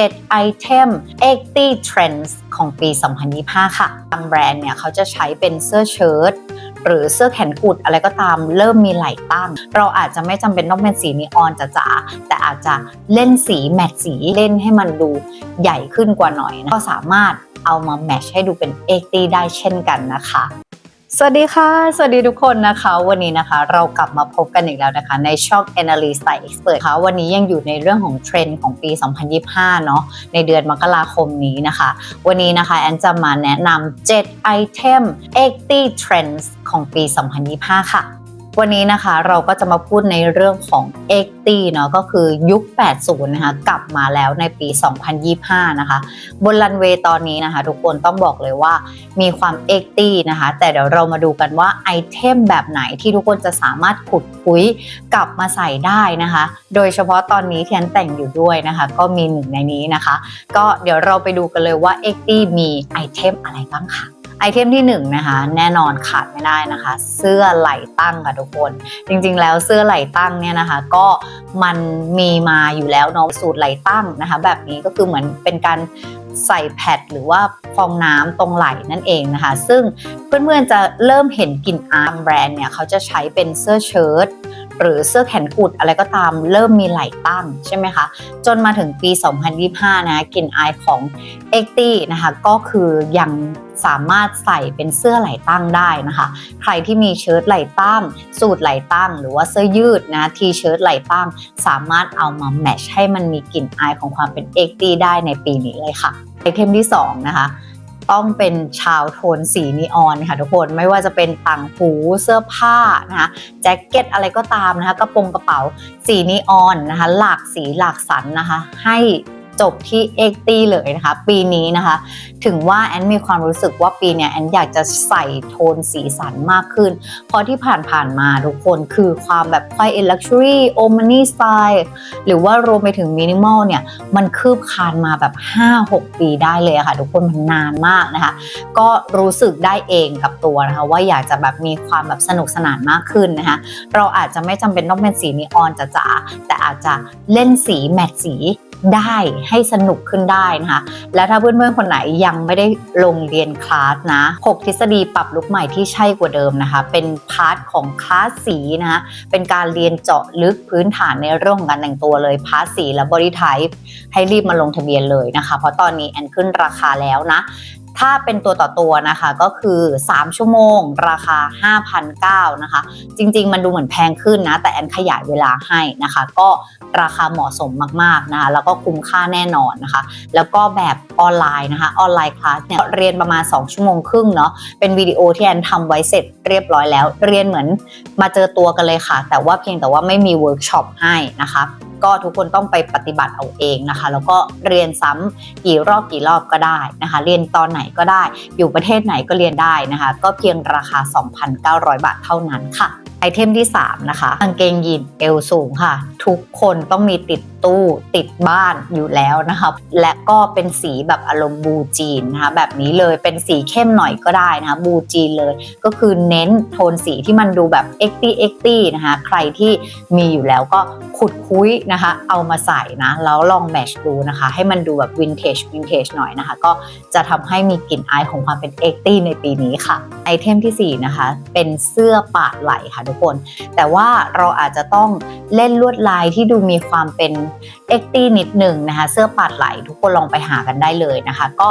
7 ไอเทม80 Trends ของปี 2025 ค่ะบางแบรนด์เนี่ยเขาจะใช้เป็นเสื้อเชิ้ตหรือเสื้อแขนกุดอะไรก็ตามเริ่มมีไหล่ตั้ง เราอาจจะไม่จำเป็นต้องเป็นสีนีออนจ๋าๆแต่อาจจะเล่นสีแมทสีเล่นให้มันดูใหญ่ขึ้นกว่าหน่อยนะก็สามารถเอามาแมทช์ให้ดูเป็น80ได้เช่นกันนะคะ สวัสดีค่ะ สวัสดีทุกคนนะคะ วันนี้นะคะเรากลับมาพบกันอีกแล้วนะคะในช่อง Analyst by Expert ค่ะวันนี้ยังอยู่ในเรื่องของเทรนด์ของปี 2025 เนาะในเดือนมกราคมนี้นะคะ วันนี้นะคะแอนจะมาแนะนำ7ไอเทม80 Trends ของปี 2025 ค่ะ วันนี้นะคะเราก็จะมาพูดในเรื่องของ80เนาะก็คือยุค 80 นะคะ กลับมาแล้วในปี 2025 นะคะ บนรันเวย์ตอนนี้นะคะ ทุกคนต้องบอกเลยว่ามีความ80นะคะ แต่เดี๋ยวเรามาดูกันว่าไอเทมแบบไหนที่ทุกคนจะสามารถขุดคุยกลับมาใส่ได้นะคะ โดยเฉพาะตอนนี้เที่ฉันแต่งอยู่ด้วยนะคะ ก็มีหนึ่งในนี้นะคะ ก็เดี๋ยวเราไปดูกันเลยว่า80มีไอเทมอะไรบ้างค่ะ ไอเทมที่1นงนะคะแน่นอนขาดไม่ได้นะคะ เสื้อไหล่ตั้งค่ะทุกคน จริงๆ แล้วเสื้อไหล่ตั้งเนี่ยนะคะ ก็มันมีมาอยู่แล้วเนาะสูตรไหล่ตั้งนะคะ แบบนี้ก็คือเหมือนเป็นการใส่แพดหรือว่าฟองน้ำตรงไหล่นั่นเองนะคะ ซึ่งเพื่อนๆจะเริ่มเห็นกลิ่นอายแบรนด์เนี่ยเขาจะใช้เป็นเสื้อเชิ้ต หรือเสื้อแขนกุดอะไรก็ตามเริ่มมีไหล่ตั้งใช่ไหมคะ จนมาถึงปี 2025 นะกลิ่นอายของเอ็กตี้นะคะก็คือยังสามารถใส่เป็นเสื้อไหล่ตั้งได้นะคะ ใครที่มีเชิ้ตไหล่ตั้ง สูทไหล่ตั้ง หรือว่าเสื้อยืดนะทีเชิ้ตไหล่ตั้ง สามารถเอามาแมทช์ให้มันมีกลิ่นอายของความเป็นเอ็กตี้ได้ในปีนี้เลยค่ะไอเทมที่สองนะคะ ต้องเป็นชาวโทนสีนีออนค่ะทุกคนไม่ว่าจะเป็นต่างหูเสื้อผ้านะคะแจ็คเก็ตอะไรก็ตามนะคะกระโปรงกระเป๋าสีนีออนนะคะหลากสีหลากสันนะคะให้ จบที่เอ็กตี้เลยนะคะ ปีนี้นะคะ ถึงว่าแอนมีความรู้สึกว่าปีเนี้ยแอนอยากจะใส่โทนสีสันมากขึ้น เพราะที่ผ่านๆมาทุกคนคือความแบบควายเอลักชัวรี่โอมานี่สไตล์หรือว่ารวมไปถึงมินิมอลเนี่ย มันคืบคลานมาแบบ 5-6 ปีได้เลยะค่ะ ทุกคนมันนานมากนะคะ ก็รู้สึกได้เองกับตัวนะคะว่าอยากจะแบบมีความแบบสนุกสนานมากขึ้นนะคะ เราอาจจะไม่จำเป็นต้องเป็นสีนีออนจ๋าแต่อาจจะเล่นสีแมทสี ได้ให้สนุกขึ้นได้นะคะ และถ้าเพื่อนๆคนไหนยังไม่ได้ลงเรียนคลาสนะ 6 ทฤษฎีปรับลุกใหม่ที่ใช่กว่าเดิมนะคะ เป็นพาร์ทของคลาสสีนะคะเป็นการเรียนเจาะลึกพื้นฐานในเรื่องของการแต่งตัวเลยพาร์ทสีและบริไทป์ให้รีบมาลงทะเบียนเลยนะคะ เพราะตอนนี้แอนขึ้นราคาแล้วนะ ถ้าเป็นตัวต่อตัวนะคะก็คือ 3 ชั่วโมง ราคา5,900นะคะ จริงๆ มันดูเหมือนแพงขึ้นนะ แต่แอนขยายเวลาให้นะคะ ก็ราคาเหมาะสมมากๆนะคะแล้วก็คุ้มค่าแน่นอนนะคะ แล้วก็แบบออนไลน์นะคะ ออนไลน์คลาสเนี่ยเรียนประมาณ 2 ชั่วโมงครึ่งเนาะเป็นวิดีโอที่แอนทำไว้เสร็จเรียบร้อยแล้ว เรียนเหมือนมาเจอตัวกันเลยค่ะ แต่ว่าเพียงแต่ว่าไม่มีเวิร์กช็อปให้นะคะ ก็ทุกคนต้องไปปฏิบัติเอาเองนะคะ แล้วก็เรียนซ้ำกี่รอบกี่รอบก็ได้นะคะ เรียนตอนไหนก็ได้ อยู่ประเทศไหนก็เรียนได้นะคะ ก็เพียงราคา 2,900 บาทเท่านั้นค่ะ ไอเทมที่ 3 นะคะกางเกงยีนเอวสูงค่ะ ทุกคนต้องมีติดตู้ติดบ้านอยู่แล้วนะคะและก็เป็นสีแบบอารมณ์บูจีนนะคะแบบนี้เลยเป็นสีเข้มหน่อยก็ได้นะคะบูจีนเลย ก็คือเน้นโทนสีที่มันดูแบบเอ็กตี้เอ็กตี้นะคะใครที่มีอยู่แล้วก็ขุดคุยนะคะ เอามาใส่นะแล้วลองแมชดูนะคะ ให้มันดูแบบวินเทจวินเทจหน่อยนะคะ ก็จะทำให้มีกลิ่นอายของความเป็นเอ็กตี้ในปีนี้ค่ะ เทมทีสี่ 4 นะคะ เป็นเสื้อปาดไหล่ค่ะทุกคน แต่ว่าเราอาจจะต้องเล่นลวดลายที่ดูมีความเป็นเอ็กตี้นิดหนึ่งนะคะ เสื้อปาดไหล่ทุกคนลองไปหากันได้เลยนะคะ ก็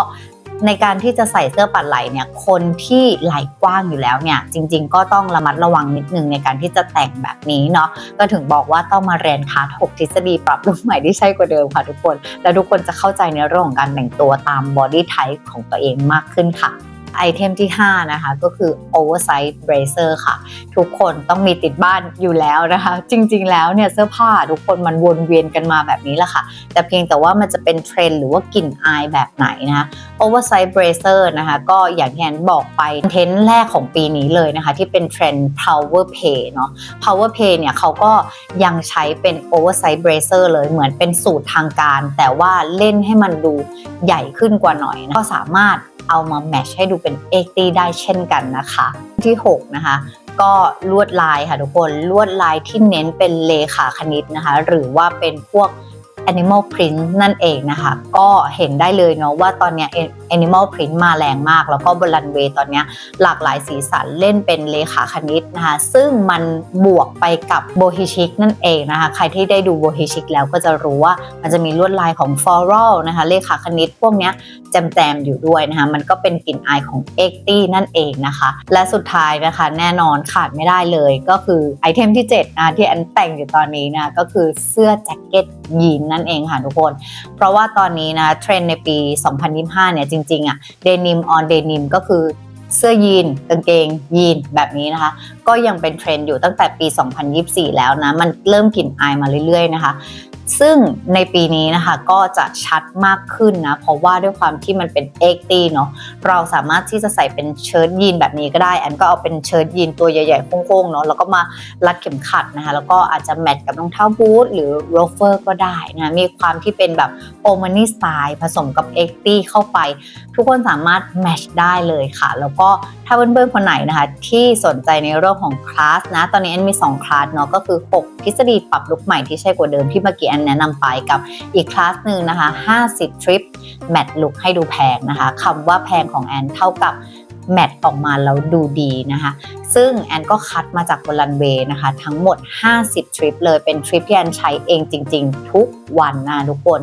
ในการที่จะใส่เสื้อปัดไหลเนี่ย คนที่ไหลกว้างอยู่แล้วเนี่ย จริง ๆ ก็ต้องระมัดระวังนิดนึงในการที่จะแต่งแบบนี้เนาะ ก็ถึงบอกว่าต้องมาเรียนคลาส6ทฤษฎีปรับลุคใหม่ที่ใช่กว่าเดิมค่ะทุกคน แล้วทุกคนจะเข้าใจในเรื่องของการแต่งตัวตามบอดี้ไทป์ของตัวเองมากขึ้นค่ะ ไอเทมที่ 5 นะคะ ก็คือ oversize bracer ค่ะ ทุกคนต้องมีติดบ้านอยู่แล้วนะคะ จริงๆแล้วเนี่ยเสื้อผ้าทุกคนมันวนเวียนกันมาแบบนี้แหละค่ะ แต่เพียงแต่ว่ามันจะเป็นเทรนหรือว่ากลิ่นอายแบบไหนนะคะ oversize bracer นะคะ ก็อย่างที่แอนบอกไปเทรนแรกของปีนี้เลยนะคะ ที่เป็นเทรน power pay เนาะ power pay เนี่ยเขาก็ยังใช้เป็น oversize bracer เลยเหมือนเป็นสูตรทางการ แต่ว่าเล่นให้มันดูใหญ่ขึ้นกว่าหน่อยนะก็สามารถ เอามาแมชให้ดูเป็นเอกตีได้เช่นกันนะคะ ที่ 6 นะคะ ก็ลวดลายค่ะทุกคนลวดลายที่เน้นเป็นเลขาคณิตนะคะ หรือว่าเป็นพวก animal print นั่นเองนะคะ ก็เห็นได้เลยเนาะว่าตอนนี้ animal print มาแรงมาก แล้วก็บนรันเวย์ตอนนี้หลากหลายสีสันเล่นเป็นเลขาคณิตนะคะซึ่งมันบวกไปกับโบฮิชิกนั่นเองนะคะ ใครที่ได้ดูโบฮิชิกแล้วก็จะรู้ว่ามันจะมีลวดลายของฟอรัลนะคะเลขาคณิตพวกนี้ยแจมๆอยู่ด้วยนะคะมันก็เป็นกลิ่นอายของเอ็กตี้นั่นเองนะคะ และสุดท้ายนะคะแน่นอนขาดไม่ได้เลยก็คือไอเทมที่7นะที่อันแต่งอยู่ตอนนี้นะก็คือเสื้อแจ็คเก็ต ยีนนั่นเองค่ะทุกคน เพราะว่าตอนนี้นะเทรนในปี 2025 เนี่ยจริงๆอะเดนิมออนเดนิมก็คือเสื้อยีนกางเกงยีนแบบนี้นะคะ ก็ยังเป็นเทรนด์อยู่ตั้งแต่ปี 2024 แล้วนะ มันเริ่มกลิ่นอายมาเรื่อยๆนะคะซึ่งในปีนี้นะคะก็จะชัดมากขึ้นนะ เพราะว่าด้วยความที่มันเป็นเอ็กตีเนาะเราสามารถที่จะใส่เป็นเชิ้ตยีนแบบนี้ก็ได้อันก็เอาเป็นเชิ้ตยีนตัวใหญ่ๆโค้งๆเนาะแล้วก็มารัดเข็มขัดนะคะแล้วก็อาจจะแมทกับรองเท้าบูทหรือโรเฟอร์ก็ได้นะมีความที่เป็นแบบโอมานี่สไตล์ผสมกับเอ็กตีเข้าไป ทุกคนสามารถแมทได้เลยค่ะ แล้วก็ ถ้าเพื่อนๆคนไหนนะคะ ที่สนใจในเรื่องของคลาสนะ ตอนนี้แอนมี 2 คลาสเนาะก็คือ 6 ทฤษฎีปรับลุคใหม่ที่ใช่กว่าเดิมที่เมื่อกี้แอนแนะนำไปกับอีกคลาสหนึ่งนะคะ 50 ทริปแมทลุคให้ดูแพงนะคะคำว่าแพงของแอนเท่ากับแมทออกมาแล้วดูดีนะคะ ซึ่งแอนก็คัดมาจากบนรันเวย์นะคะ ทั้งหมด 50 ทริปเลยเป็นทริปที่แอนใช้เองจริง ๆ ทุกวันนะทุกคน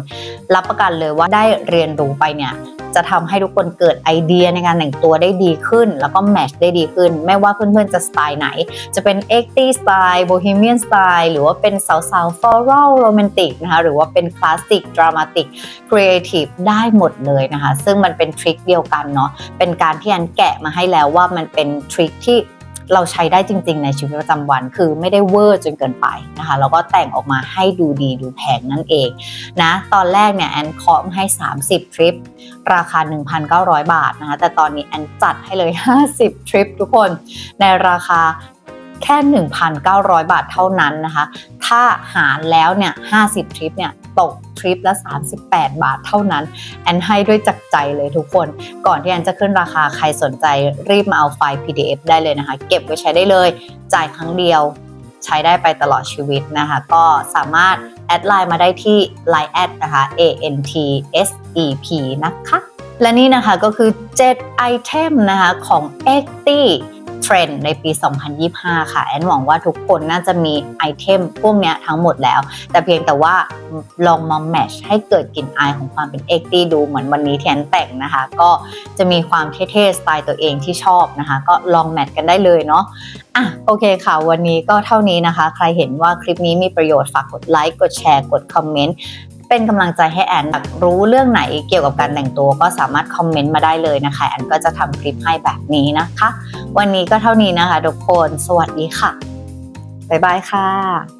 รับประกันเลยว่าได้เรียนรู้ไปเนี่ยจะทำให้ทุกคนเกิดไอเดียในการแต่งตัวได้ดีขึ้น แล้วก็แมชได้ดีขึ้น ไม่ว่าเพื่อนๆจะสไตล์ไหน จะเป็น e อ็กตี้สไตล์โบฮีเมียนสไตล์หรือว่าเป็นสาวๆฟอรัลโรแมนติกนะคะหรือว่าเป็นคลาสสิกดรามาติกครีเอทีฟได้หมดเลยนะคะ ซึ่งมันเป็นทริคเดียวกันเนาะเป็นการที่อันแกะมาให้แล้วว่ามันเป็นทริคที่ เราใช้ได้จริง ๆ ในชีวิตประจำวัน คือไม่ได้เวอร์จนเกินไปนะคะแล้วก็แต่งออกมาให้ดูดีดูแพงนั่นเองนะตอนแรกเนี่ยแอนเคาะมาให้ 30 ทริป ราคา 1,900 บาทนะคะแต่ตอนนี้แอนจัดให้เลย 50 ทริปทุกคนในราคา แค่ 1,900 บาทเท่านั้นนะคะ ถ้าหารแล้วเนี่ย 50 ทริปเนี่ยตกทริปละ 38 บาทเท่านั้น แอนให้ด้วยจากใจเลยทุกคน ก่อนที่แอนจะขึ้นราคาใครสนใจรีบมาเอาไฟล์ PDF ได้เลยนะคะ เก็บไว้ใช้ได้เลย จ่ายครั้งเดียวใช้ได้ไปตลอดชีวิตนะคะ ก็สามารถแอดไลน์มาได้ที่ Line แอดนะคะ A N T S E P นะคะ และนี่นะคะก็คือ 7 ไอเทมนะคะของ e x t y Trend ในปี 2025 ค่ะ แอนหวังว่าทุกคนน่าจะมีไอเทมพวกนี้ทั้งหมดแล้ว แต่เพียงแต่ว่าลองมาแมทช์ให้เกิดกลิ่นอายของความเป็น e x t y ดูเหมือนวันนี้ที่แอนแต่งนะคะ ก็จะมีความเท่ๆสไตล์ตัวเองที่ชอบนะคะ ก็ลองแมทช์กันได้เลยเนาะอะโอเคค่ะ วันนี้ก็เท่านี้นะคะ ใครเห็นว่าคลิปนี้มีประโยชน์ฝากกดไลค์กดแชร์กดคอมเมนต์ เป็นกำลังใจให้แอนอยากรู้เรื่องไหนเกี่ยวกับการแต่งตัวก็สามารถคอมเมนต์มาได้เลยนะคะ แอนก็จะทำคลิปให้แบบนี้นะคะ วันนี้ก็เท่านี้นะคะทุกคน สวัสดีค่ะ บ๊ายบายค่ะ